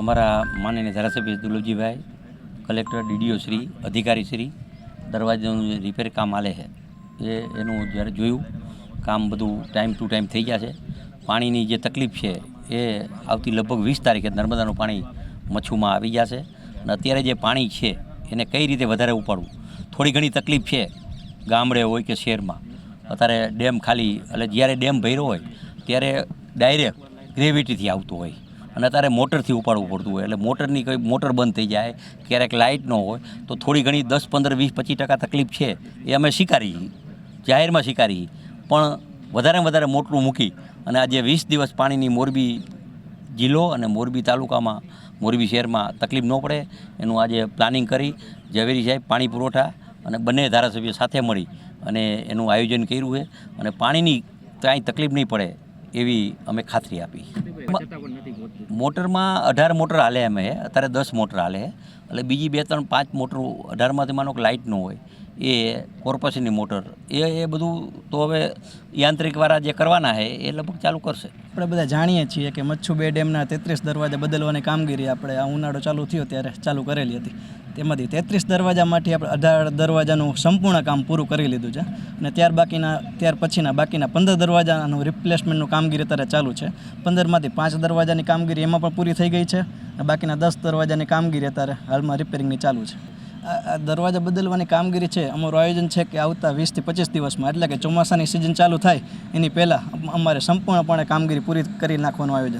અમારા માનનીય ધારાસભ્ય દુલભજીભાઈ કલેક્ટર ડીડીઓ શ્રી, અધિકારી શ્રી, દરવાજાનું જે રિપેર કામ આલે છે, એ એનું જ્યારે જોયું, કામ બધું ટાઈમ ટુ ટાઈમ થઈ ગયા છે. પાણીની જે તકલીફ છે, એ આવતી લગભગ વીસ તારીખે નર્મદાનું પાણી મચ્છુમાં આવી જશે અને અત્યારે જે પાણી છે, એને કઈ રીતે વધારે ઉપાડવું? થોડી ઘણી તકલીફ છે, ગામડે હોય કે શહેરમાં. અત્યારે ડેમ ખાલી, એટલે જ્યારે ડેમ ભર્યો હોય, ત્યારે ડાયરેક્ટ ગ્રેવિટીથી આવતું હોય. અને અત્યારે મોટરથી ઉપાડવું પડતું હોય. એટલે મોટરની કંઈ મોટર બંધ થઈ જાય, ક્યારેક લાઇટ ન હોય, તો થોડી ઘણી દસ, પંદર, વીસ, પચીસ ટકા તકલીફ છે એ અમે સ્વીકારી જાહેરમાં સ્વીકારી પણ વધારે વધારે મોટરું મૂકી અને આજે વીસ દિવસ પાણીની મોરબી જિલ્લો અને મોરબી તાલુકામાં, મોરબી શહેરમાં તકલીફ ન પડે. એનું આજે પ્લાનિંગ કરી ઝવેરી સાહેબ પાણી પુરવઠા અને બંને ધારાસભ્યો સાથે મળી અને એનું આયોજન કર્યું છે. અને પાણીની કાંઈ તકલીફ નહીં પડે. એવી અમે ખાતરી આપી. મોટરમાં અઢાર મોટર હાલે અમે અત્યારે દસ મોટર હાલે. એટલે બીજી બે ત્રણ પાંચ મોટરો અઢારમાંથી માનો કે લાઇટ ન હોય. એ કોર્પોરેશનની મોટર. એ એ બધું તો હવે યાંત્રિકવાળા જે કરવાના છે, એ લગભગ ચાલુ કરશે. આપણે બધા જાણીએ છીએ કે મચ્છુ બે ડેમના તેત્રીસ દરવાજા બદલવાની કામગીરી આપણે આ ઉનાળો ચાલુ થયો ત્યારે ચાલુ કરેલી હતી. તેમાંથી તેત્રીસ દરવાજામાંથી આપણે અઢાર દરવાજાનું સંપૂર્ણ કામ પૂરું કરી લીધું છે. અને ત્યાર બાકીના, ત્યાર પછીના બાકીના પંદર દરવાજાનું રિપ્લેસમેન્ટનું કામગીરી અત્યારે ચાલુ છે. પંદરમાંથી પાંચ દરવાજાની કામગીરી એમાં પણ પૂરી થઈ ગઈ છે. અને બાકીના દસ દરવાજાની કામગીરી અત્યારે હાલમાં રિપેરિંગની ચાલુ છે. દરવાજા બદલવાની કામગીરી છે. અમારું આયોજન છે કે આવતા વીસથી પચીસ દિવસમાં, એટલે કે ચોમાસાની સિઝન ચાલુ થાય, એની પહેલાં અમારે સંપૂર્ણપણે કામગીરી પૂરી કરી નાખવાનું આયોજન